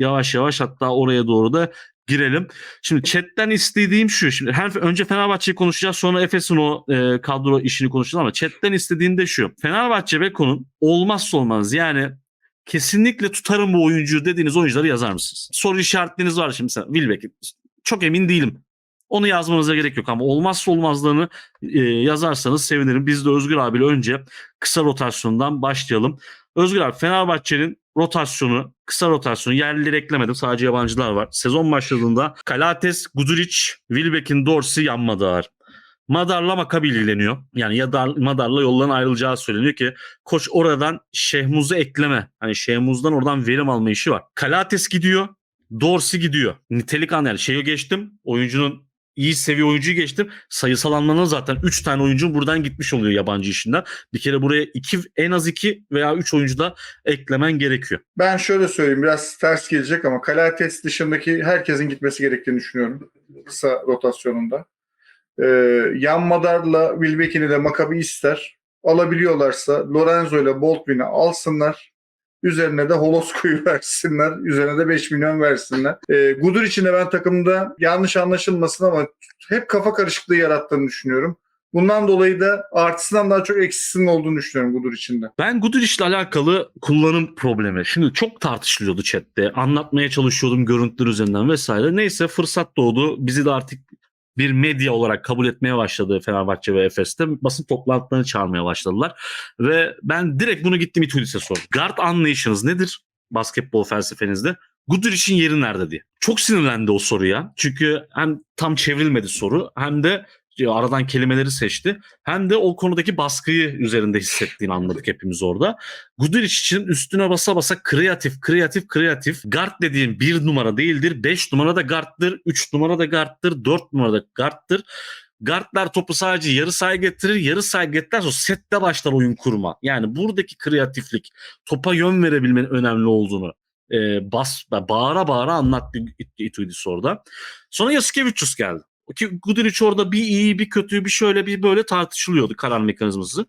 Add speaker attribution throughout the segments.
Speaker 1: yavaş yavaş hatta oraya doğru da girelim. Şimdi chatten istediğim şu. Şimdi hem önce Fenerbahçe'yi konuşacağız sonra Efes'in o e, kadro işini konuşacağız ama chatten istediğim de şu. Fenerbahçe Beko'nun olmazsa olmaz yani kesinlikle tutarım bu oyuncuyu dediğiniz oyuncuları yazar mısınız? Soru işaretleriniz var şimdi mesela Wilbeck. Çok emin değilim. Onu yazmanıza gerek yok ama olmazsa olmazlarını e, yazarsanız sevinirim. Biz de Özgür abiyle önce kısa rotasyondan başlayalım. Özgür abi Fenerbahçe'nin rotasyonu, kısa rotasyonu yerlileri eklemedim. Sadece yabancılar var. Sezon başladığında Kalates, Guduric, Wilbeck'in Dorsey yan Madar. Madar'la Makabi ilgileniyor. Yani ya da Madar'la yolların ayrılacağı söyleniyor ki koç oradan Şehmuz'u ekleme. Hani Şehmuz'dan oradan verim alma işi var. Kalates gidiyor. Dorsey gidiyor. Nitelik an yani şeyi geçtim. Oyuncunun iyi seviye oyuncuyu geçtim. Sayısal anlamda zaten 3 tane oyuncu buradan gitmiş oluyor yabancı işinden. Bir kere buraya iki en az 2 veya 3 oyuncu da eklemen gerekiyor.
Speaker 2: Ben şöyle söyleyeyim biraz ters gelecek ama Kalates dışındaki herkesin gitmesi gerektiğini düşünüyorum kısa rotasyonunda. Ee, Yan Madar'la Wilbeck'ini de Maccabi ister. Alabiliyorlarsa Lorenzo ile Boltwin'i alsınlar. Üzerine de Holosko'yu versinler. Üzerine de 5 milyon versinler. Ee, Gudur için de ben takımda yanlış anlaşılmasın ama hep kafa karışıklığı yarattığını düşünüyorum. Bundan dolayı da artısından daha çok eksisinin olduğunu düşünüyorum Gudur için de.
Speaker 1: Ben Guduric'le alakalı kullanım problemi. Şimdi çok tartışılıyordu chatte. Anlatmaya çalışıyordum görüntüler üzerinden vesaire. Neyse fırsat doğdu. Bizi de artık bir medya olarak kabul etmeye başladı Fenerbahçe ve Efes'te. Basın toplantılarını çağırmaya başladılar. Ve ben direkt bunu gittim İtudis'e sordum. Guard anlayışınız nedir basketbol felsefenizde? Guduric'in yeri nerede diye. Çok sinirlendi o soruya. Çünkü hem tam çevrilmedi soru hem de aradan kelimeleri seçti. Hem de o konudaki baskıyı üzerinde hissettiğini anladık hepimiz orada. Guduric için üstüne basa basa kreatif, kreatif, kreatif. Guard dediğim bir numara değildir. Beş numara da guard'dır. Üç numara da guard'dır. Dört numara da guard'dır. Guardlar topu sadece yarı sahaya getirir. Yarı sahaya getirirse sonra sette başlar oyun kurma. Yani buradaki kreatiflik, topa yön verebilmenin önemli olduğunu e, bas, bağıra bağıra anlattı Ituidis orada. Sonra Yasikevicius geldi. Ki Guduric orada bir iyi bir kötü bir şöyle bir böyle tartışılıyordu karar mekanizması.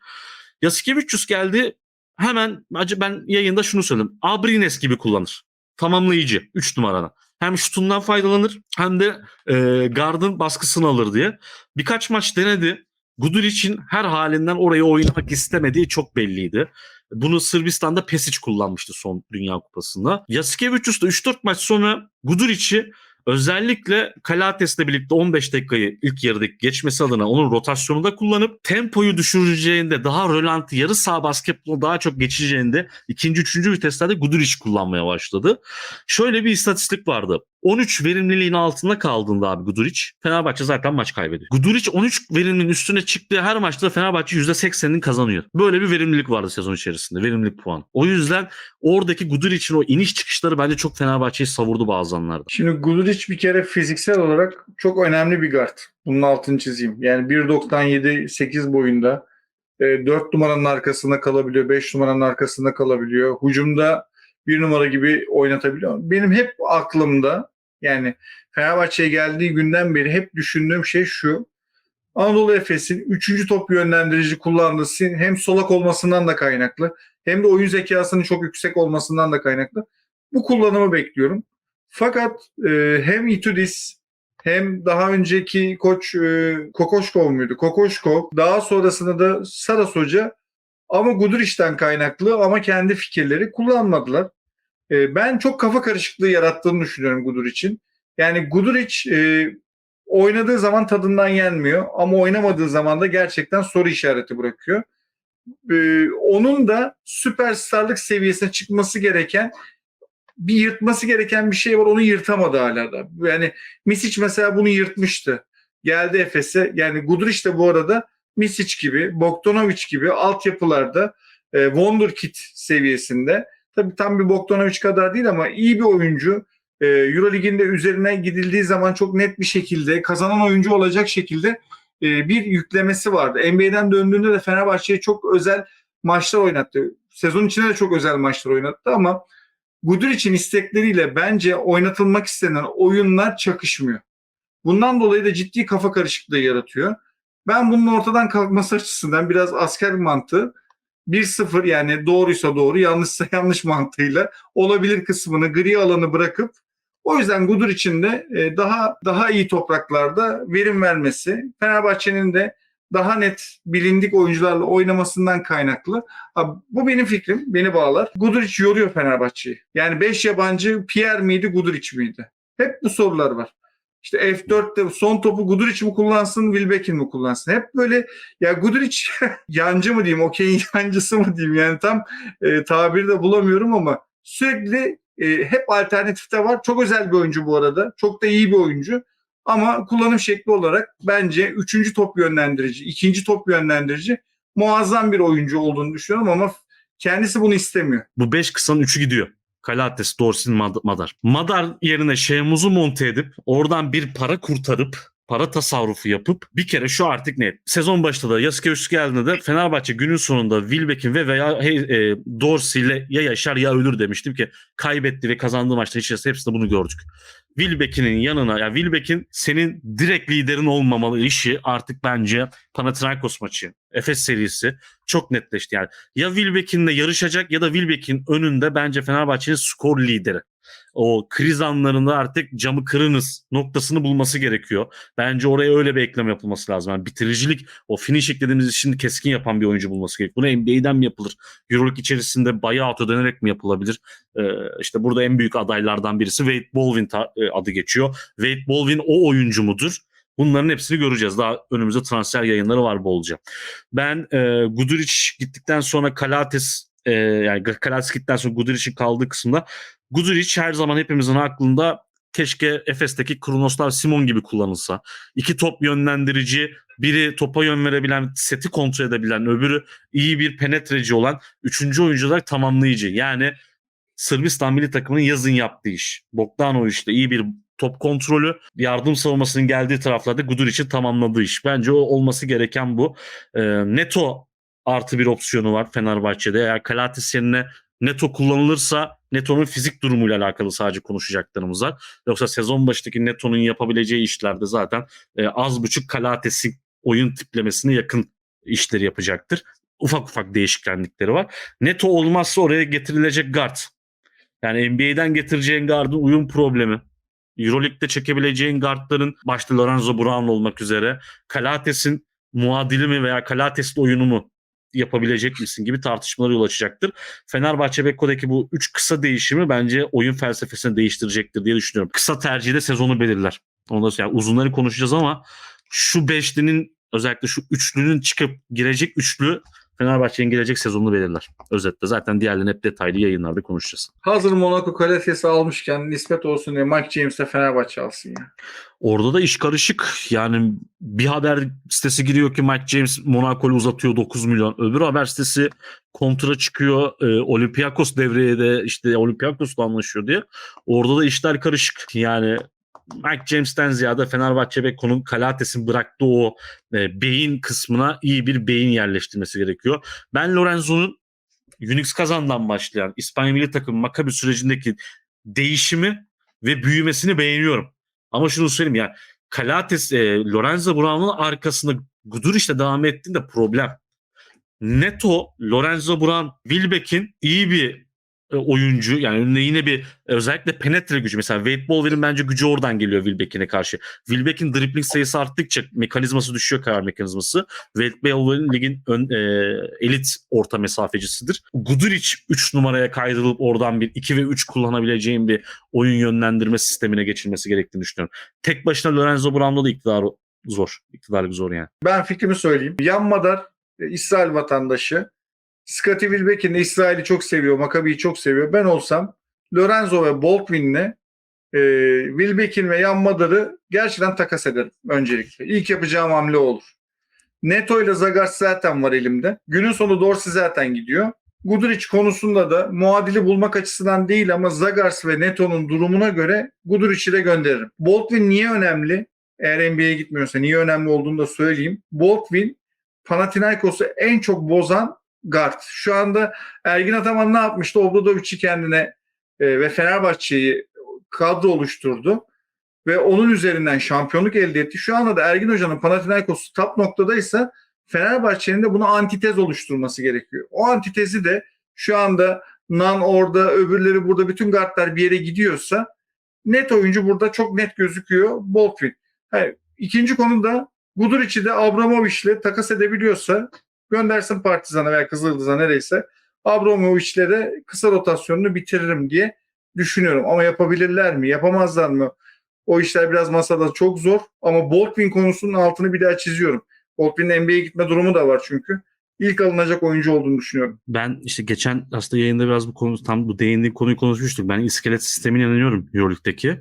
Speaker 1: Yasikevicius geldi hemen ben yayında şunu söyledim. Abrines gibi kullanır. Tamamlayıcı 3 numarana. Hem şutundan faydalanır hem de e, gardın baskısını alır diye. Birkaç maç denedi. Guduric'in her halinden oraya oynamak istemediği çok belliydi. Bunu Sırbistan'da Pesic kullanmıştı son Dünya Kupası'nda. Yasikevicius da 3-4 maç sonra Guduric'i özellikle Kalates'le birlikte 15 dakikayı ilk yarıdaki geçmesi adına onun rotasyonunda kullanıp tempoyu düşüreceğinde daha rölanti yarı sağ basketbol daha çok geçeceğinde ikinci üçüncü viteslerde Guduric kullanmaya başladı. Şöyle bir istatistik vardı. 13 verimliliğin altında kaldığında abi Guduric Fenerbahçe zaten maç kaybediyor. Guduric 13 verimliliğin üstüne çıktığı her maçta Fenerbahçe %80'ini kazanıyor. Böyle bir verimlilik vardı sezon içerisinde. Verimlilik puan. O yüzden oradaki Guduric'in o iniş çıkışları bence çok Fenerbahçe'yi savurdu bazı anlarda.
Speaker 2: Şimdi Guduric bir kere fiziksel olarak çok önemli bir guard. Bunun altını çizeyim. Yani 1.97 8 boyunda 4 numaranın arkasında kalabiliyor, 5 numaranın arkasında kalabiliyor. Hucumda bir numara gibi oynatabiliyor. Benim hep aklımda yani Fenerbahçe'ye geldiği günden beri hep düşündüğüm şey şu. Anadolu Efes'in 3. top yönlendirici kullandığı hem solak olmasından da kaynaklı hem de oyun zekasının çok yüksek olmasından da kaynaklı. Bu kullanımı bekliyorum. Fakat e, hem Itudis hem daha önceki koç e, Kokoşkov muydu? Kokoşkov daha sonrasında da Saras Hoca ama Guduric'den kaynaklı ama kendi fikirleri kullanmadılar. E, ben çok kafa karışıklığı yarattığını düşünüyorum Guduric'in. Yani Guduric e, oynadığı zaman tadından yenmiyor ama oynamadığı zaman da gerçekten soru işareti bırakıyor. E, onun da süperstarlık seviyesine çıkması gereken bir yırtması gereken bir şey var onu yırtamadı hala da. Yani Misic mesela bunu yırtmıştı. Geldi Efes'e. Yani Guduric de bu arada Misic gibi, Bogdanovic gibi altyapılarda e, Wonderkid seviyesinde. Tabii tam bir Bogdanovic kadar değil ama iyi bir oyuncu. E, Eurolig'inde üzerine gidildiği zaman çok net bir şekilde kazanan oyuncu olacak şekilde e, bir yüklemesi vardı. NBA'den döndüğünde de Fenerbahçe'ye çok özel maçlar oynattı. Sezon içinde de çok özel maçlar oynattı ama Guduric'in istekleriyle bence oynatılmak istenen oyunlar çakışmıyor. Bundan dolayı da ciddi kafa karışıklığı yaratıyor. Ben bunun ortadan kalkması açısından biraz asker mantığı 1-0 yani doğruysa doğru yanlışsa yanlış mantığıyla olabilir kısmını gri alanı bırakıp o yüzden Gudur için de e, daha daha iyi topraklarda verim vermesi, Fenerbahçe'nin de daha net bilindik oyuncularla oynamasından kaynaklı. Ha, bu benim fikrim, beni bağlar. Guduric yoruyor Fenerbahçe'yi. Yani 5 yabancı Pierre miydi, Guduric miydi? Hep bu sorular var. İşte F4'te son topu Guduric mi kullansın, Wilbekin mi kullansın? Hep böyle ya Guduric yancı mı diyeyim, okey yancısı mı diyeyim yani tam e, tabiri de bulamıyorum ama sürekli e, hep alternatifte var. Çok özel bir oyuncu bu arada. Çok da iyi bir oyuncu. Ama kullanım şekli olarak bence üçüncü top yönlendirici, ikinci top yönlendirici muazzam bir oyuncu olduğunu düşünüyorum ama kendisi bunu istemiyor.
Speaker 1: Bu 5 kısanın 3'ü gidiyor. Kalates, Dorsin, Mad- Madar. Madar yerine Şehmuz'u monte edip oradan bir para kurtarıp para tasarrufu yapıp bir kere şu artık net. Sezon başında da Yasikevicius geldiğinde de Fenerbahçe günün sonunda Wilbeck'in ve veya hey, e, Dorsey ile ya yaşar ya ölür demiştim ki kaybetti ve kazandığı maçta hiç hepsinde bunu gördük. Wilbeck'in yanına ya Wilbeck'in senin direkt liderin olmamalı işi artık bence Panathinaikos maçı, Efes serisi çok netleşti yani. Ya Wilbeck'inle yarışacak ya da Wilbeck'in önünde bence Fenerbahçe'nin skor lideri. O kriz anlarında artık camı kırınız noktasını bulması gerekiyor. Bence oraya öyle bir eklem yapılması lazım. Yani bitiricilik, o finishing dediğimiz işini keskin yapan bir oyuncu bulması gerekiyor. Bunu NBA'den mi yapılır? Euroleague içerisinde buyout ödenerek mi yapılabilir? Ee, işte burada en büyük adaylardan birisi Wade Baldwin e, adı geçiyor. Wade Baldwin o oyuncu mudur? Bunların hepsini göreceğiz. Daha önümüzde transfer yayınları var bolca. Ben e, Guduric gittikten sonra Kalates e, yani Kalates gittikten sonra Guduric'in kaldığı kısımda Guduric her zaman hepimizin aklında keşke Efes'teki Kronoslar Simon gibi kullanılsa. İki top yönlendirici, biri topa yön verebilen, seti kontrol edebilen, öbürü iyi bir penetreci olan üçüncü oyuncu olarak tamamlayıcı. Yani Sırbistan milli takımının yazın yaptığı iş. Bogdanov işte iyi bir top kontrolü, yardım savunmasının geldiği taraflarda Guduric'in tamamladığı iş. Bence o olması gereken bu. Ee, Neto artı bir opsiyonu var Fenerbahçe'de. Eğer Kalates yerine Neto kullanılırsa Neto'nun fizik durumuyla alakalı sadece konuşacaklarımız var. Yoksa sezon başındaki Neto'nun yapabileceği işlerde zaten e, az buçuk Kalates'in oyun tiplemesine yakın işleri yapacaktır. Ufak ufak değişiklikleri var. Neto olmazsa oraya getirilecek guard. Yani NBA'den getireceğin guardın uyum problemi. Euroleague'de çekebileceğin guardların başta Lorenzo Brown olmak üzere Kalates'in muadili mi veya Kalates'in oyunu mu yapabilecek misin gibi tartışmalara yol açacaktır. Fenerbahçe Bekko'daki bu üç kısa değişimi bence oyun felsefesini değiştirecektir diye düşünüyorum. Kısa tercihi sezonu belirler. Onu da yani uzunları konuşacağız ama şu beşlinin özellikle şu üçlünün çıkıp girecek üçlü Fenerbahçe'nin gelecek sezonunu belirler. Özetle zaten diğerlerini hep detaylı yayınlarda konuşacağız.
Speaker 2: Hazır Monaco Kalates'i almışken nispet olsun diye Mike James'e Fenerbahçe alsın ya.
Speaker 1: Orada da iş karışık. Yani bir haber sitesi giriyor ki Mike James Monaco'yu uzatıyor 9 milyon. Öbür haber sitesi kontra çıkıyor. E, Olympiakos devreye de işte Olympiakos'la anlaşıyor diye. Orada da işler karışık. Yani Mike James'ten ziyade Fenerbahçe Beko'nun Kalates'in bıraktığı o e, beyin kısmına iyi bir beyin yerleştirmesi gerekiyor. Ben Lorenzo'nun Unix kazandan başlayan İspanya milli takım Maccabi sürecindeki değişimi ve büyümesini beğeniyorum. Ama şunu söyleyeyim ya Kalates, e, Lorenzo Brown'un arkasında Guduric'le devam ettiğinde problem. Neto, Lorenzo Brown, Wilbeck'in iyi bir oyuncu yani önünde yine bir e, özellikle penetre gücü mesela Wade Baldwin'in bence gücü oradan geliyor Wilbeck'ine karşı. Wilbeck'in dribbling sayısı arttıkça mekanizması düşüyor karar mekanizması. Wade Baldwin ligin ön, e, elit orta mesafecisidir. Guduric 3 numaraya kaydırılıp oradan bir 2 ve 3 kullanabileceğin bir oyun yönlendirme sistemine geçilmesi gerektiğini düşünüyorum. Tek başına Lorenzo Brown'da da iktidar zor. İktidarlık zor yani.
Speaker 2: Ben fikrimi söyleyeyim. Yan Madar e, İsrail vatandaşı. Scottie Wilbeck'in İsrail'i çok seviyor. Maccabi'yi çok seviyor. Ben olsam Lorenzo ve Baldwin'le e, Wilbeck'in ve Yan Madar'ı gerçekten takas ederim öncelikle. İlk yapacağım hamle olur. Neto ile Zagars zaten var elimde. Günün sonu Dorsey zaten gidiyor. Guduric konusunda da muadili bulmak açısından değil ama Zagars ve Neto'nun durumuna göre Guduric'i de gönderirim. Baldwin niye önemli? Eğer NBA'ye gitmiyorsa niye önemli olduğunu da söyleyeyim. Baldwin Panathinaikos'u en çok bozan guard. Şu anda Ergin Ataman ne yapmıştı? Obradovic'i kendine e, ve Fenerbahçe'yi kadro oluşturdu ve onun üzerinden şampiyonluk elde etti. Şu anda da Ergin Hoca'nın Panathinaikos'u top noktadaysa Fenerbahçe'nin de buna antitez oluşturması gerekiyor. O antitezi de şu anda Nan orada, öbürleri burada bütün guardlar bir yere gidiyorsa net oyuncu burada çok net gözüküyor. Baldwin. Hayır, ikinci konu da Guduric'i de Abramovich'le takas edebiliyorsa göndersin Partizan'a veya Kızıldız'a nereyse Abramovich'le de kısa rotasyonunu bitiririm diye düşünüyorum. Ama yapabilirler mi? Yapamazlar mı? O işler biraz masada çok zor. Ama Baldwin konusunun altını bir daha çiziyorum. Baldwin'in NBA'ye gitme durumu da var çünkü. İlk alınacak oyuncu olduğunu düşünüyorum.
Speaker 1: Ben işte geçen aslında yayında biraz bu konu tam bu değindiğim konuyu konuşmuştuk. Ben iskelet sistemine inanıyorum Euroleague'deki.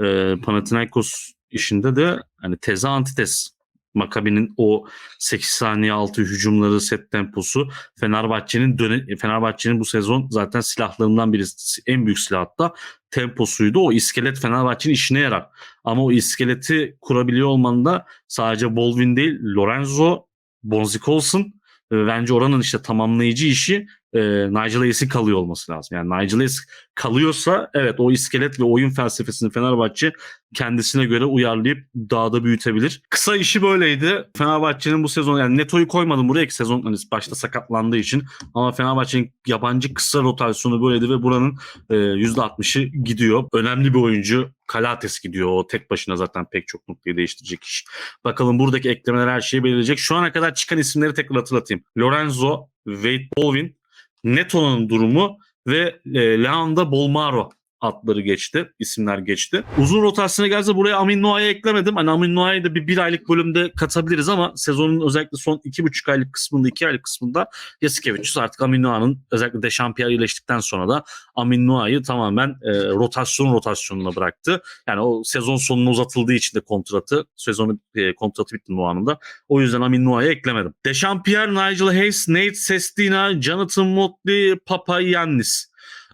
Speaker 1: Ee, Panathinaikos işinde de hani teze antites. Maccabi'nin o 8 saniye altı hücumları, set temposu Fenerbahçe'nin döne, Fenerbahçe'nin bu sezon zaten silahlarından birisi en büyük silah hatta temposuydu. O iskelet Fenerbahçe'nin işine yarar. Ama o iskeleti kurabiliyor olman da sadece Baldwin değil, Lorenzo, Bonzi Colson ve bence oranın işte tamamlayıcı işi e, Nigel Hayes'in kalıyor olması lazım. Yani Nigel Hayes kalıyorsa evet o iskelet ve oyun felsefesini Fenerbahçe kendisine göre uyarlayıp daha da büyütebilir. Kısa işi böyleydi. Fenerbahçe'nin bu sezon yani Neto'yu koymadım buraya ki sezon hani başta sakatlandığı için ama Fenerbahçe'nin yabancı kısa rotasyonu böyleydi ve buranın e, %60'ı gidiyor. Önemli bir oyuncu Kalates gidiyor. O tek başına zaten pek çok noktayı değiştirecek iş. Bakalım buradaki eklemeler her şeyi belirleyecek. Şu ana kadar çıkan isimleri tekrar hatırlatayım. Lorenzo, Wade Baldwin, Neto'nun durumu ve e, Leanda Bolmaro adları geçti. isimler geçti. Uzun rotasyona gelse buraya Amin Noah'yı eklemedim. Hani Amin Noah'yı da bir, bir aylık bölümde katabiliriz ama sezonun özellikle son iki buçuk aylık kısmında, iki aylık kısmında Yasikevicius artık Amin Noah'nın özellikle Dechampierre iyileştikten sonra da Amin Noah'yı tamamen e, rotasyon rotasyonuna bıraktı. Yani o sezon sonuna uzatıldığı için de kontratı, sezonu e, kontratı bitti Noah'nın da. O yüzden Amin Noah'yı eklemedim. Dechampierre, Nigel Hayes, Nate Sestina, Jonathan Motley, Papayannis.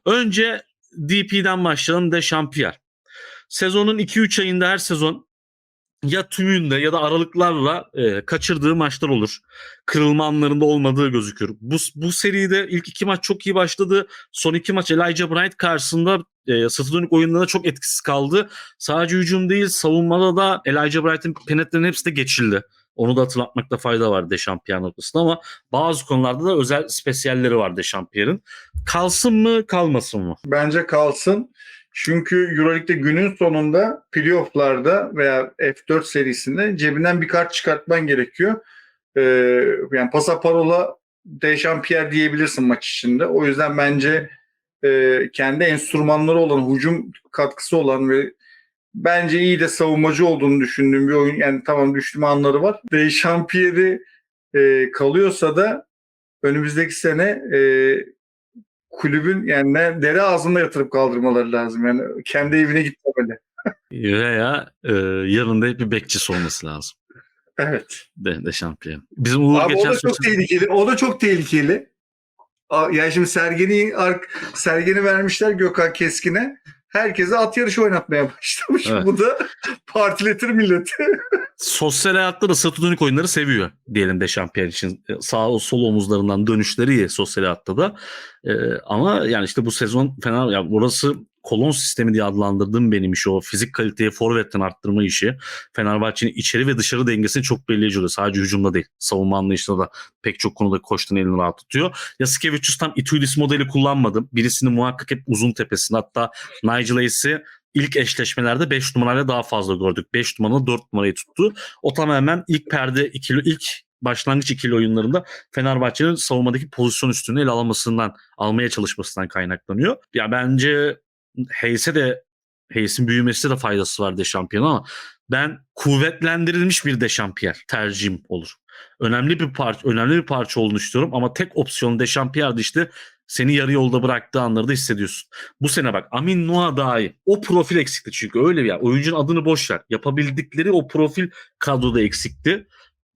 Speaker 1: Önce DP'den başlayalım Dechampierre. Sezonun 2-3 ayında her sezon ya tümünde ya da aralıklarla e, kaçırdığı maçlar olur. Kırılma anlarında olmadığı gözüküyor. Bu, bu seride ilk iki maç çok iyi başladı. Son iki maç Elijah Bryant karşısında e, sırtı dönük oyunlarında çok etkisiz kaldı. Sadece hücum değil savunmada da Elijah Bryant'in penetlerinin hepsi de geçildi. Onu da hatırlatmakta fayda var Dechampierre noktasında ama bazı konularda da özel spesiyalleri var Dechampierre'in. Kalsın mı kalmasın mı?
Speaker 2: Bence kalsın. Çünkü Euroleague'de günün sonunda playoff'larda veya F4 serisinde cebinden bir kart çıkartman gerekiyor. Ee, yani pasaparola Dechampierre diyebilirsin maç içinde. O yüzden bence e, kendi enstrümanları olan, hücum katkısı olan ve bence iyi de savunmacı olduğunu düşündüğüm bir oyun. Yani tamam düştüğüm anları var. Dechampierre'i e, kalıyorsa da önümüzdeki sene e, kulübün yani ne, dere ağzında yatırıp kaldırmaları lazım. Yani kendi evine gitmemeli.
Speaker 1: Veya e, yanında hep bir bekçisi olması lazım.
Speaker 2: Evet.
Speaker 1: De, Dechampierre. Bizim Uğur
Speaker 2: Abi
Speaker 1: geçen
Speaker 2: o da çok
Speaker 1: sosyal-
Speaker 2: tehlikeli. O da çok tehlikeli. Yani şimdi Sergen'i Sergen'i vermişler Gökhan Keskin'e. Herkese at yarışı oynatmaya başlamış.
Speaker 1: Evet.
Speaker 2: Bu da partiletir milleti.
Speaker 1: sosyal hayatta da dönük oyunları seviyor diyelim Dechampierre için. E, Sağ sol omuzlarından dönüşleri iyi sosyal hayatta da. E, ama yani işte bu sezon fena ya burası kolon sistemi diye adlandırdığım benim işi o fizik kaliteyi forvetten arttırma işi. Fenerbahçe'nin içeri ve dışarı dengesini çok belirleyici oluyor. Sadece hücumda değil. Savunma anlayışında da pek çok konuda koçtan elini rahat tutuyor. Yasikevicius tam Ituidis modeli kullanmadım. Birisini muhakkak hep uzun tepesinde hatta Nigel Hayes'i ilk eşleşmelerde 5 numarayla daha fazla gördük. 5 numaralı 4 numarayı tuttu. O tamamen ilk perde ikili ilk başlangıç ikili oyunlarında Fenerbahçe'nin savunmadaki pozisyon üstünü ele almasından almaya çalışmasından kaynaklanıyor. Ya bence Hayes'e de Hayes'in büyümesine de faydası var Dechampierre'ın ama ben kuvvetlendirilmiş bir Dechampierre tercihim olur. Önemli bir parça önemli bir parça olduğunu istiyorum ama tek opsiyon Dechampierre'di işte seni yarı yolda bıraktığı anları da hissediyorsun. Bu sene bak Amin Noah dahi o profil eksikti çünkü öyle yer. Oyuncunun adını boş ver. Yapabildikleri o profil kadroda eksikti.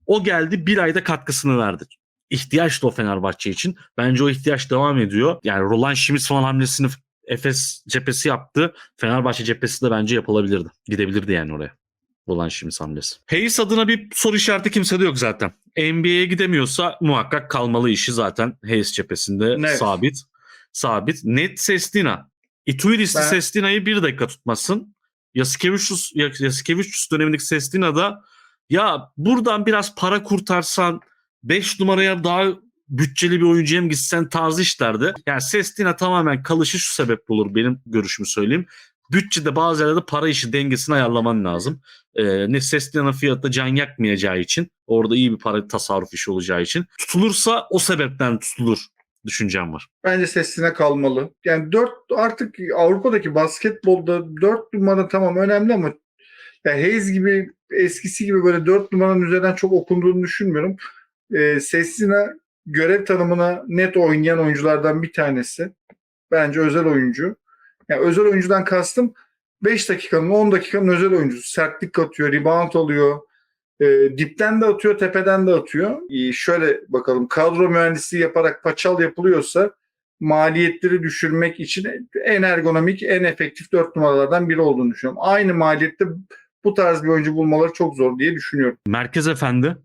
Speaker 1: O geldi bir ayda katkısını verdi. İhtiyaç da o Fenerbahçe için. Bence o ihtiyaç devam ediyor. Yani Roland Schmitz falan hamlesini Efes cephesi yaptı. Fenerbahçe cephesi de bence yapılabilirdi. Gidebilirdi yani oraya. Roland Schmitz hamlesi. Hayes adına bir soru işareti kimsede yok zaten. NBA'ye gidemiyorsa muhakkak kalmalı işi zaten Hayes cephesinde
Speaker 2: Evet.
Speaker 1: sabit. Sabit. Net Sestina. Ituidis'li
Speaker 2: Ben-
Speaker 1: Sestina'yı bir dakika tutmasın. Yasikevicius, Yasikevicius dönemindeki Sestina'da ya buradan biraz para kurtarsan 5 numaraya daha bütçeli bir oyuncuya mı gitsen tarzı işlerdi. Yani Sestina tamamen kalışı şu sebeple olur benim görüşümü söyleyeyim. Bütçede bazı yerlerde para işi dengesini ayarlaman lazım. Ee, ne Sestina'nın fiyatı can yakmayacağı için orada iyi bir para tasarruf işi olacağı için tutulursa o sebepten tutulur düşüncem var.
Speaker 2: Bence sesine kalmalı. Yani 4 artık Avrupa'daki basketbolda 4 numara tamam önemli ama ya Hayes gibi eskisi gibi böyle 4 numaranın üzerinden çok okunduğunu düşünmüyorum. Ee, Sesina görev tanımına net oynayan oyunculardan bir tanesi. Bence özel oyuncu. Yani özel oyuncudan kastım 5 dakikanın 10 dakikanın özel oyuncusu. Sertlik katıyor, rebound alıyor. E, dipten de atıyor, tepeden de atıyor. E, şöyle bakalım kadro mühendisliği yaparak paçal yapılıyorsa maliyetleri düşürmek için en ergonomik, en efektif 4 numaralardan biri olduğunu düşünüyorum. Aynı maliyette bu tarz bir oyuncu bulmaları çok zor diye düşünüyorum.
Speaker 1: Merkez Efendi,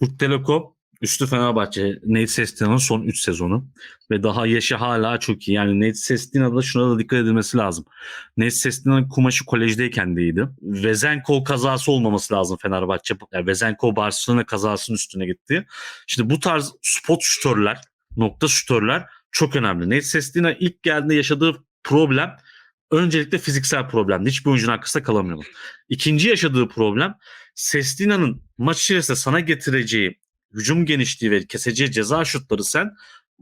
Speaker 1: Türk Telekom, Üstü Fenerbahçe, Nate Sestina'nın son 3 sezonu. Ve daha yaşı hala çok iyi. Yani Nate Sestina'da şuna da dikkat edilmesi lazım. Nate Sestina'nın kumaşı kolejdeyken de iyiydi. Vezenkov kazası olmaması lazım Fenerbahçe. Yani Vezenkov Barcelona kazasının üstüne gitti. Şimdi bu tarz spot şutörler, nokta şutörler çok önemli. Nate Sestina ilk geldiğinde yaşadığı problem öncelikle fiziksel problemdi. Hiçbir oyuncunun arkasında kalamıyordu. İkinci yaşadığı problem Sestina'nın maç içerisinde sana getireceği hücum genişliği ve keseceği ceza şutları sen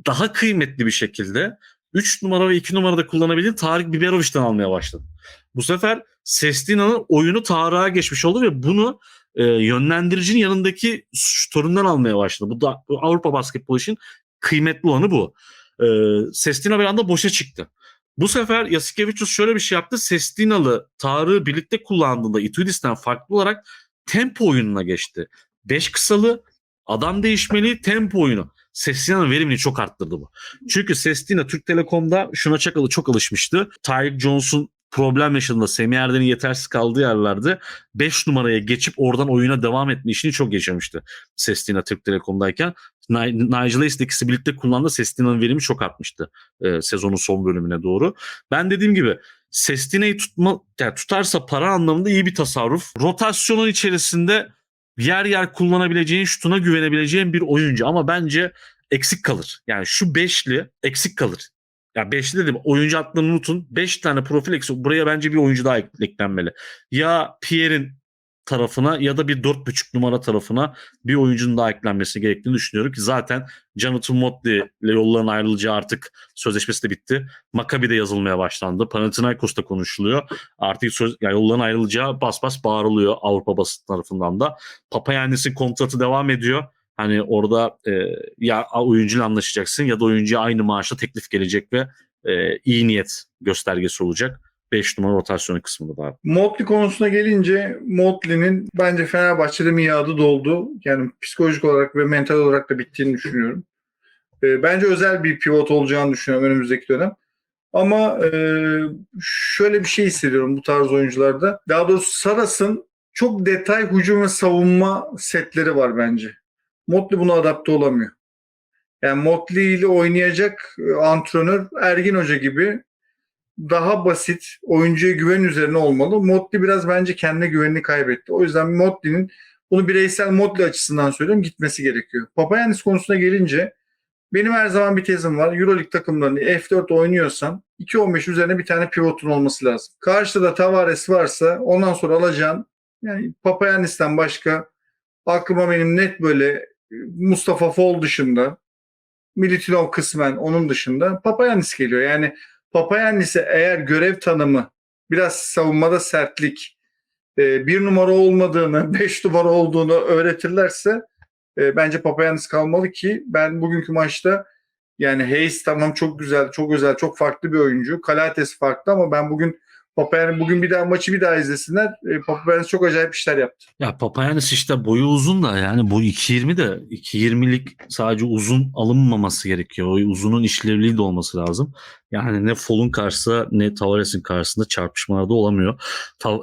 Speaker 1: daha kıymetli bir şekilde 3 numara ve 2 numarada kullanabildiğin Tarık Biberovic'den almaya başladın. Bu sefer Sestina'nın oyunu Tarık'a geçmiş oldu ve bunu e, yönlendiricinin yanındaki şutöründen almaya başladı. Bu da bu Avrupa basketbolu için kıymetli olanı bu. E, Sestina bir anda boşa çıktı. Bu sefer Yasikevicius şöyle bir şey yaptı. Sestinalı Tarık'ı birlikte kullandığında Itudis'ten farklı olarak tempo oyununa geçti. 5 kısalı adam değişmeli tempo oyunu. Sestina'nın verimini çok arttırdı bu. Çünkü Sestina Türk Telekom'da şuna çok, çok alışmıştı. Tyreek Jones'un problem yaşadığında Semih Erden'in yetersiz kaldığı yerlerde 5 numaraya geçip oradan oyuna devam etme işini çok yaşamıştı. Sestina Türk Telekom'dayken. Nigel Hayes ikisi birlikte kullandı. Sestina'nın verimi çok artmıştı e, sezonun son bölümüne doğru. Ben dediğim gibi Sestina'yı tutma, yani tutarsa para anlamında iyi bir tasarruf. Rotasyonun içerisinde yer yer kullanabileceğin, şutuna güvenebileceğin bir oyuncu ama bence eksik kalır. Yani şu beşli eksik kalır. Ya beşli dedim oyuncu aklını unutun. Beş tane profil eksik. Buraya bence bir oyuncu daha eklenmeli. Ya Pierre'in tarafına ya da bir dört buçuk numara tarafına bir oyuncunun daha eklenmesi gerektiğini düşünüyorum ki zaten Jonathan Motley ile yolların ayrılacağı artık sözleşmesi de bitti. Maccabi'de yazılmaya başlandı. Panathinaikos'ta konuşuluyor. Artık söz, yani yolların ayrılacağı bas bas bağırılıyor Avrupa basın tarafından da. Papayannis'in kontratı devam ediyor. Hani orada e, ya oyuncuyla anlaşacaksın ya da oyuncuya aynı maaşla teklif gelecek ve e, iyi niyet göstergesi olacak. 5 numara rotasyonu kısmında da.
Speaker 2: Motley konusuna gelince Motley'nin bence Fenerbahçe'de miadı doldu. Yani psikolojik olarak ve mental olarak da bittiğini düşünüyorum. E, bence özel bir pivot olacağını düşünüyorum önümüzdeki dönem. Ama e, şöyle bir şey hissediyorum bu tarz oyuncularda. Daha doğrusu Saras'ın çok detay hücum ve savunma setleri var bence. Motley buna adapte olamıyor. Yani Motley ile oynayacak antrenör Ergin Hoca gibi daha basit, oyuncuya güven üzerine olmalı. Motley biraz bence kendine güvenini kaybetti. O yüzden Motley'nin bunu bireysel Motley açısından söylüyorum gitmesi gerekiyor. Papayannis konusuna gelince benim her zaman bir tezim var. Euroleague takımlarını F4 oynuyorsan 2-15 üzerine bir tane pivotun olması lazım. Karşıda da Tavares varsa ondan sonra alacağın yani Papayannis'ten başka aklıma benim net böyle Mustafa Fol dışında Militinov kısmen onun dışında Papayannis geliyor. Yani Papayannis'e eğer görev tanımı biraz savunmada sertlik bir numara olmadığını, beş numara olduğunu öğretirlerse bence Papayannis kalmalı ki ben bugünkü maçta yani Hayes tamam çok güzel, çok özel, çok farklı bir oyuncu. Kalates farklı ama ben bugün Papayannis bugün bir daha maçı bir daha izlesinler. Papayannis çok acayip işler yaptı.
Speaker 1: Ya Papayannis işte boyu uzun da yani boyu 2.20 de 2.20'lik sadece uzun alınmaması gerekiyor. O uzunun işlevliği de olması lazım. Yani ne Fol'un karşısında ne Tavares'in karşısında çarpışmalarda olamıyor.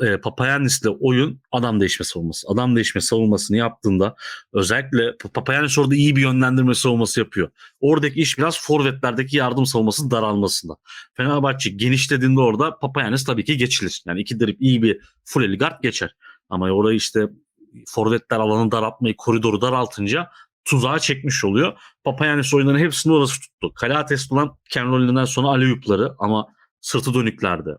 Speaker 1: E, Papayannis'le oyun adam değişme savunması. Adam değişme savunmasını yaptığında özellikle Papayannis orada iyi bir yönlendirme savunması yapıyor. Oradaki iş biraz forvetlerdeki yardım savunmasının daralmasında. Fenerbahçe genişlediğinde orada Papayannis tabii ki geçilir. Yani iki drip iyi bir full guard geçer. Ama orayı işte forvetler alanı daraltmayı, koridoru daraltınca tuzağa çekmiş oluyor. Papayanis oyunların hepsini orası tuttu. Kalates olan Ken Rollin'den sonra aleyupları ama sırtı dönüklerde.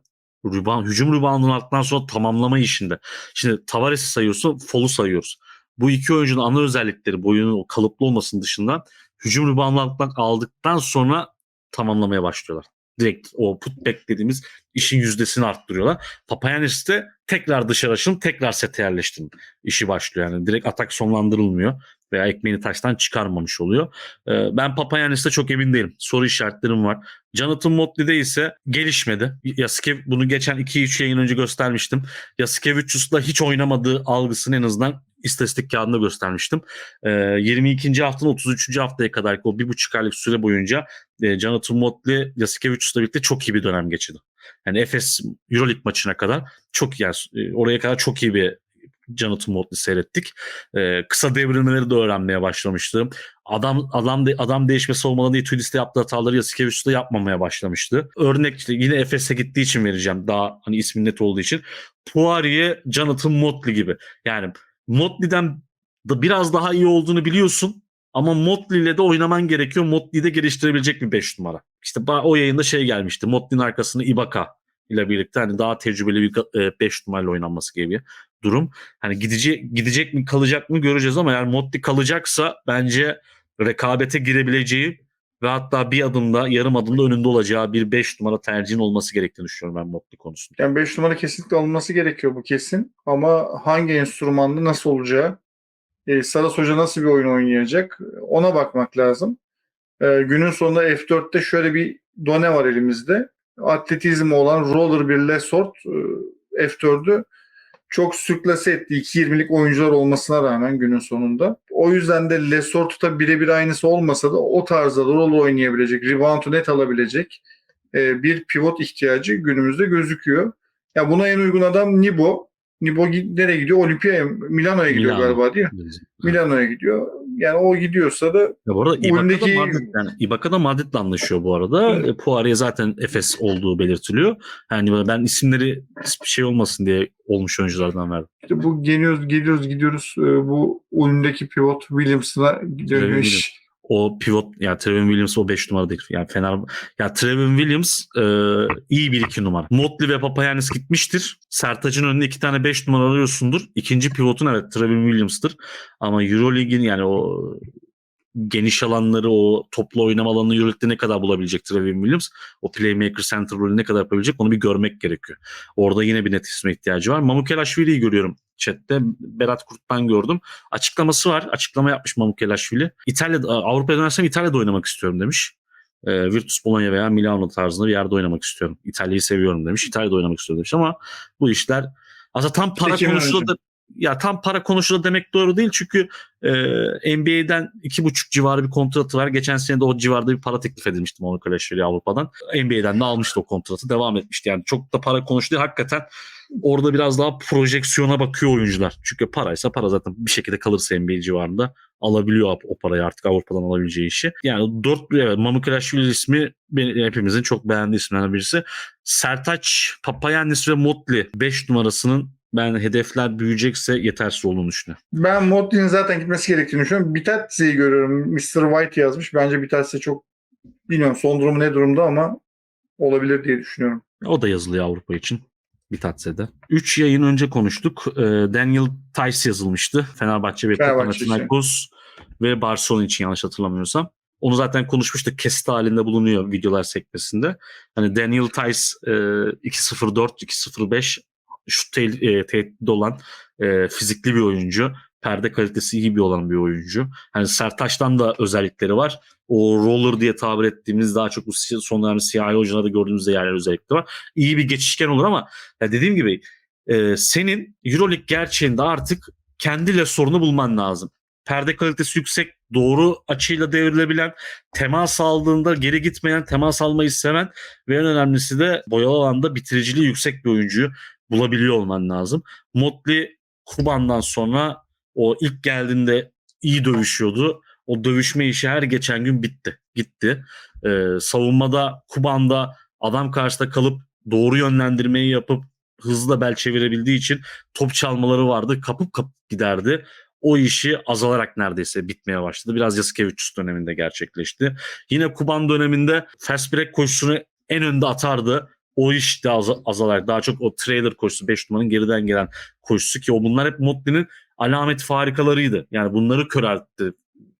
Speaker 1: Rebound, hücum reboundının altından sonra tamamlama işinde. Şimdi Tavares'i sayıyorsun, Folu sayıyoruz. Bu iki oyuncunun ana özellikleri boyunun o kalıplı olmasının dışında hücum reboundlarından aldıktan sonra tamamlamaya başlıyorlar. Direkt o putback dediğimiz işin yüzdesini arttırıyorlar. Papayanis de tekrar dışarı açılın, tekrar sete yerleştirin. işi başlıyor. Yani direkt atak sonlandırılmıyor veya ekmeğini taştan çıkarmamış oluyor. Ee, ben Papayanis'te çok emin değilim. Soru işaretlerim var. Jonathan Motley'de ise gelişmedi. Yasikev bunu geçen 2-3 yayın önce göstermiştim. Yasikevicius'la hiç oynamadığı algısını en azından istatistik kağıdında göstermiştim. Ee, 22. haftanın 33. haftaya kadar o bir buçuk aylık süre boyunca e, Jonathan Motley Yasikevicius'la birlikte çok iyi bir dönem geçirdi. Yani Efes Euroleague maçına kadar çok yani e, oraya kadar çok iyi bir Jonathan Motley seyrettik. Ee, kısa devrilmeleri de öğrenmeye başlamıştı. Adam adam de, adam değişme savunmalarında Itudis'te yaptığı hataları Yasikevicius'ta yapmamaya başlamıştı. Örnek yine Efes'e gittiği için vereceğim. Daha hani ismin net olduğu için. Poirier, Jonathan Motley gibi. Yani Motley'den da biraz daha iyi olduğunu biliyorsun. Ama Motley ile de oynaman gerekiyor. Motley'i de geliştirebilecek bir 5 numara. İşte o yayında şey gelmişti. Motley'nin arkasına Ibaka ile birlikte hani daha tecrübeli bir 5 numarayla oynanması gibi bir durum. Hani gidecek gidecek mi kalacak mı göreceğiz ama eğer Motley kalacaksa bence rekabete girebileceği ve hatta bir adımda yarım adımda önünde olacağı bir 5 numara tercihin olması gerektiğini düşünüyorum ben Motley konusunda.
Speaker 2: Yani 5 numara kesinlikle alınması gerekiyor bu kesin. Ama hangi enstrümanda nasıl olacağı, e, Saras Hoca nasıl bir oyun oynayacak ona bakmak lazım. E, günün sonunda F4'te şöyle bir done var elimizde. Atletizmi olan roller bir Lesort e, F4'ü çok sürklase etti. 2.20'lik oyuncular olmasına rağmen günün sonunda. O yüzden de Lesort'ta birebir aynısı olmasa da o tarzda da rol oynayabilecek, rebound'u net alabilecek e, bir pivot ihtiyacı günümüzde gözüküyor. Ya buna en uygun adam Nibo. Nibo nereye gidiyor? Olimpiyaya, Milano'ya gidiyor
Speaker 1: Milano.
Speaker 2: galiba değil mi? Milano'ya gidiyor. Yani o gidiyorsa da
Speaker 1: Ya bu arada Ibaka
Speaker 2: Oyundaki-
Speaker 1: da Madrid, yani Ibaka da Madrid'le anlaşıyor bu arada. E, Poirier zaten Efes olduğu belirtiliyor. Yani ben isimleri bir şey olmasın diye olmuş oyunculardan verdim.
Speaker 2: işte bu geliyoruz, geliyoruz, gidiyoruz. E, bu oyundaki pivot Williams'ına
Speaker 1: Williams. O pivot yani Trevin Williams o 5 numara değil. Yani Fener ya Trevin Williams e, iyi bir 2 numara. Motley ve Papayanis gitmiştir. Sertac'ın önüne iki tane 5 numara alıyorsundur. İkinci pivotun evet Trevin Williams'tır. Ama Euroleague'in yani o geniş alanları o toplu oynama alanını Euroleague'de ne kadar bulabilecek Trevin Williams? O playmaker center rolü ne kadar yapabilecek onu bir görmek gerekiyor. Orada yine bir net isme ihtiyacı var. Mamukelashvili'yi görüyorum chatte. Berat Kurt'tan gördüm. Açıklaması var. Açıklama yapmış Mamukelashvili. İtalya'da Avrupa'ya dönersem İtalya'da oynamak istiyorum demiş. E, Virtus Bologna veya Milano tarzında bir yerde oynamak istiyorum. İtalya'yı seviyorum demiş. İtalya'da oynamak istiyorum demiş ama bu işler aslında tam para
Speaker 2: Peki,
Speaker 1: konusunda da ya tam para konusunda demek doğru değil çünkü e, NBA'den iki buçuk civarı bir kontratı var. Geçen sene de o civarda bir para teklif edilmişti Monaco Avrupa'dan. NBA'den de almıştı o kontratı. Devam etmişti. Yani çok da para konuştu. Hakikaten orada biraz daha projeksiyona bakıyor oyuncular. Çünkü paraysa para zaten bir şekilde kalırsa NBA civarında alabiliyor o parayı artık Avrupa'dan alabileceği işi. Yani dört evet, Mamukelashvili ismi benim, hepimizin çok beğendiği isimlerden birisi. Sertaç, Papayannis ve Motley 5 numarasının ben hedefler büyüyecekse yetersiz olduğunu düşünüyorum.
Speaker 2: Ben Motley'nin zaten gitmesi gerektiğini düşünüyorum. Bitatse'yi görüyorum. Mr. White yazmış. Bence Bitatse çok bilmiyorum son durumu ne durumda ama olabilir diye düşünüyorum.
Speaker 1: O da yazılıyor Avrupa için. Bitatse'de. 3 yayın önce konuştuk. Ee, Daniel Tice yazılmıştı. Fenerbahçe
Speaker 2: için.
Speaker 1: Panathinaikos ve Barcelona için yanlış hatırlamıyorsam. Onu zaten konuşmuştuk. Kesit halinde bulunuyor videolar sekmesinde. Hani Daniel Tice e, 2.04, 2.05 şu te- e, tehdit olan e, fizikli bir oyuncu. Perde kalitesi iyi bir olan bir oyuncu. Hani Sertaç'tan da özellikleri var. O roller diye tabir ettiğimiz daha çok bu son dönemde CIA hocalarda gördüğümüz yerler özellikleri var. İyi bir geçişken olur ama ya dediğim gibi e, senin Euroleague gerçeğinde artık kendiyle sorunu bulman lazım. Perde kalitesi yüksek, doğru açıyla devrilebilen, temas aldığında geri gitmeyen, temas almayı seven ve en önemlisi de boyalı alanda bitiriciliği yüksek bir oyuncuyu bulabiliyor olman lazım. Motley Kuban'dan sonra o ilk geldiğinde iyi dövüşüyordu. O dövüşme işi her geçen gün bitti. Gitti. Ee, savunmada Kuban'da adam karşısında kalıp doğru yönlendirmeyi yapıp hızlı da bel çevirebildiği için top çalmaları vardı. Kapıp kapıp giderdi. o işi azalarak neredeyse bitmeye başladı. Biraz Yasikevicius döneminde gerçekleşti. Yine Kuban döneminde fast break koşusunu en önde atardı. O iş de az, azalarak daha çok o trailer koşusu 5 numaranın geriden gelen koşusu ki o bunlar hep Motley'nin alamet farikalarıydı. Yani bunları köreltti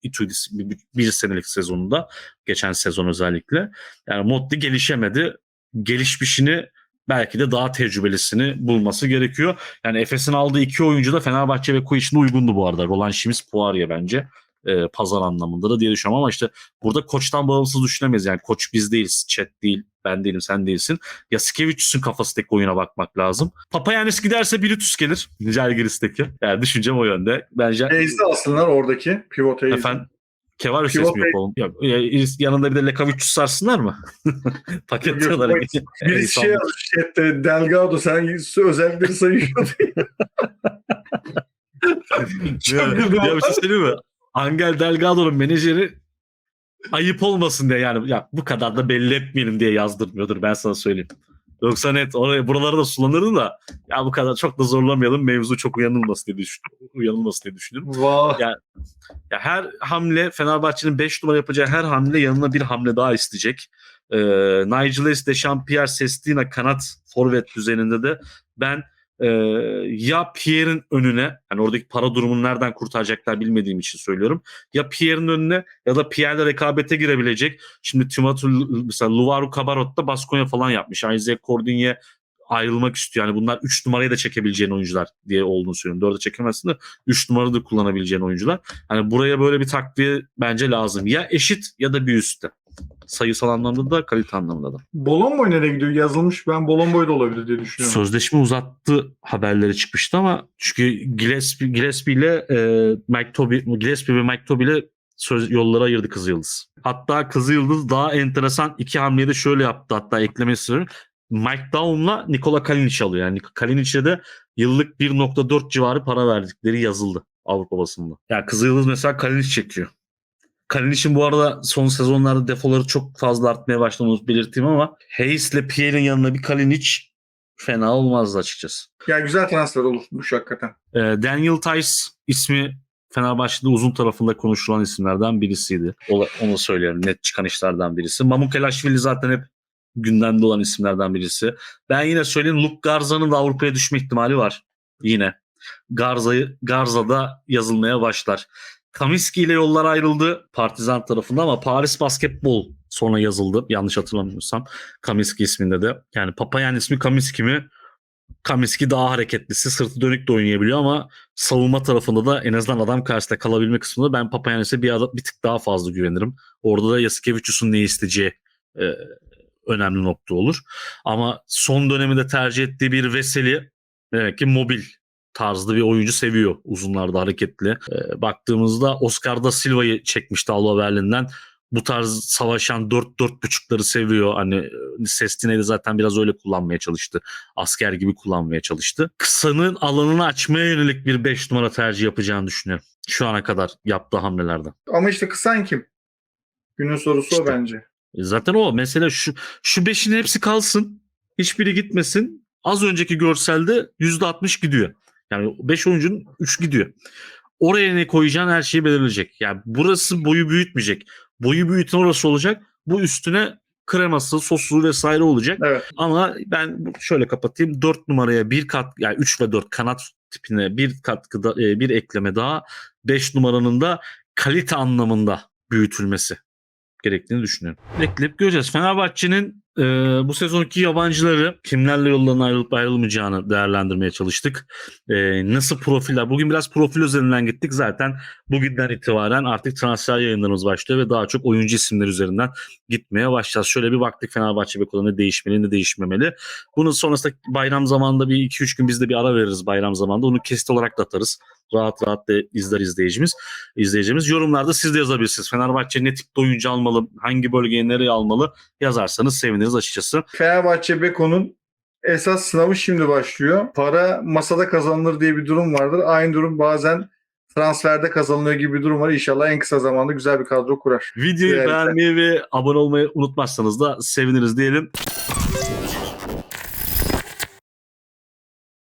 Speaker 1: Itudis bir, bir senelik sezonunda. Geçen sezon özellikle. Yani Motley gelişemedi. Gelişmişini belki de daha tecrübelisini bulması gerekiyor. Yani Efes'in aldığı iki oyuncu da Fenerbahçe ve Kuy için uygundu bu arada. Roland Şimiz, Poirier bence. E, pazar anlamında da diye düşünüyorum ama işte burada koçtan bağımsız düşünemeyiz. Yani koç biz değiliz, chat değil, ben değilim, sen değilsin. Ya Skevicius'un kafasındaki oyuna bakmak lazım. Papayanis giderse Bilitus gelir. Jalgiris'teki. Yani düşüncem o yönde. Bence
Speaker 2: Hayes'i alsınlar oradaki. Pivot Hayes'i.
Speaker 1: efendim Kevar
Speaker 2: Pivot
Speaker 1: ses mi yapalım? Yok, ya, yanında bir de Lekavicius sarsınlar mı? Paketliyorlar.
Speaker 2: Yok, Bir şey yazmış chatte Delgado sen özellikleri sayıyorsun.
Speaker 1: ya, ya bir şey söyleyeyim mi? Angel Delgado'nun menajeri ayıp olmasın diye yani ya bu kadar da belli etmeyelim diye yazdırmıyordur ben sana söyleyeyim. Yoksa net oraya buralara da sulanırdı da ya bu kadar çok da zorlamayalım mevzu çok uyanılmasın diye, düşün, uyanılmasın diye düşünüyorum.
Speaker 2: Vay.
Speaker 1: Ya, ya her hamle Fenerbahçe'nin 5 numara yapacağı her hamle yanına bir hamle daha isteyecek. Ee, Nigel Hayes, Dechampierre, Sestina kanat forvet düzeninde de ben e, ya Pierre'in önüne yani oradaki para durumunu nereden kurtaracaklar bilmediğim için söylüyorum. Ya Pierre'in önüne ya da Pierre'le rekabete girebilecek. Şimdi Timothy mesela Luvaru Cabarot da Baskonya falan yapmış. Isaac Cordinye ayrılmak istiyor. Yani bunlar 3 numarayı da çekebileceğin oyuncular diye olduğunu söylüyorum. 4'e çekemezsin de 3 numarayı da kullanabileceğin oyuncular. Hani buraya böyle bir takviye bence lazım. Ya eşit ya da bir üstte. Sayısal anlamda da kalite anlamında da.
Speaker 2: Bolomboy nereye gidiyor? Yazılmış. Ben Bolomboy da olabilir diye düşünüyorum.
Speaker 1: Sözleşme uzattı haberleri çıkmıştı ama çünkü Gillespie, Gillespie ile e, Mike Toby, Gillespie ve Mike Toby ile söz, yolları ayırdı Kızı Yıldız. Hatta Kızı Yıldız daha enteresan iki hamleyi de şöyle yaptı hatta eklemesi istiyorum. Mike Down'la Nikola Kalinic alıyor. Yani Kalinic'e de yıllık 1.4 civarı para verdikleri yazıldı Avrupa basında. Yani Kızı Yıldız mesela Kalinic çekiyor. Kalinic'in bu arada son sezonlarda defoları çok fazla artmaya başladığını belirteyim ama Hayes ile Pierre'in yanına bir Kalinic fena olmazdı açıkçası.
Speaker 2: Yani güzel transfer olmuş hakikaten.
Speaker 1: Ee, Daniel Tice ismi Fenerbahçe'de uzun tarafında konuşulan isimlerden birisiydi. Onu söyleyelim. Net çıkan işlerden birisi. Mamukelashvili zaten hep gündemde olan isimlerden birisi. Ben yine söyleyeyim Luke Garza'nın da Avrupa'ya düşme ihtimali var. Yine. Garza'yı Garza'da yazılmaya başlar. Kamiski ile yollar ayrıldı Partizan tarafında ama Paris Basketbol sonra yazıldı. Yanlış hatırlamıyorsam. Kamiski isminde de. Yani Papayan ismi Kamiski mi? Kamiski daha hareketlisi. Sırtı dönük de oynayabiliyor ama savunma tarafında da en azından adam karşısında kalabilme kısmında ben Papayanis'e bir, bir tık daha fazla güvenirim. Orada da Yasikevicius'un ne isteyeceği e, önemli nokta olur. Ama son döneminde tercih ettiği bir Veseli demek ki mobil tarzda bir oyuncu seviyor. Uzunlarda hareketli. E, baktığımızda Oscar da Silva'yı çekmişti Alba Berlin'den. Bu tarz savaşan 4-4.5'ları seviyor. Hani Sestine'yi de zaten biraz öyle kullanmaya çalıştı. Asker gibi kullanmaya çalıştı. Kısanın alanını açmaya yönelik bir 5 numara tercih yapacağını düşünüyorum. Şu ana kadar yaptığı hamlelerden.
Speaker 2: Ama işte kısan kim? Günün sorusu o
Speaker 1: İşte.
Speaker 2: bence.
Speaker 1: E Zaten o mesela şu şu beşin hepsi kalsın. Hiçbiri gitmesin. Az önceki görselde %60 gidiyor. Yani 5 oyuncunun 3 gidiyor. Oraya ne koyacağın her şeyi belirleyecek. Yani burası boyu büyütmeyecek. Boyu büyüten orası olacak. Bu üstüne kreması, sosu vesaire olacak.
Speaker 2: Evet.
Speaker 1: Ama ben şöyle kapatayım. 4 numaraya bir kat yani 3 ve 4 kanat tipine bir katkıda e, bir ekleme daha 5 numaranın da kalite anlamında büyütülmesi gerektiğini düşünüyorum. Bekleyip göreceğiz. Fenerbahçe'nin e, bu sezonki yabancıları kimlerle yollarına ayrılıp ayrılmayacağını değerlendirmeye çalıştık. E, nasıl profiller? Bugün biraz profil üzerinden gittik. Zaten bugünden itibaren artık transfer yayınlarımız başlıyor ve daha çok oyuncu isimleri üzerinden gitmeye başlayacağız. Şöyle bir baktık Fenerbahçe Beko'da ne değişmeli ne değişmemeli. Bunun sonrasında bayram zamanında bir 2-3 gün biz de bir ara veririz bayram zamanında. Onu kesit olarak da atarız. Rahat rahat da izler izleyicimiz. izleyicimiz. Yorumlarda siz de yazabilirsiniz. Fenerbahçe ne tipte oyuncu almalı, hangi bölgeye nereye almalı yazarsanız seviniriz açıkçası.
Speaker 2: Fenerbahçe Beko'nun esas sınavı şimdi başlıyor. Para masada kazanılır diye bir durum vardır. Aynı durum bazen transferde kazanılıyor gibi bir durum var. İnşallah en kısa zamanda güzel bir kadro kurar.
Speaker 1: Videoyu beğenmeyi ve abone olmayı unutmazsanız da seviniriz diyelim.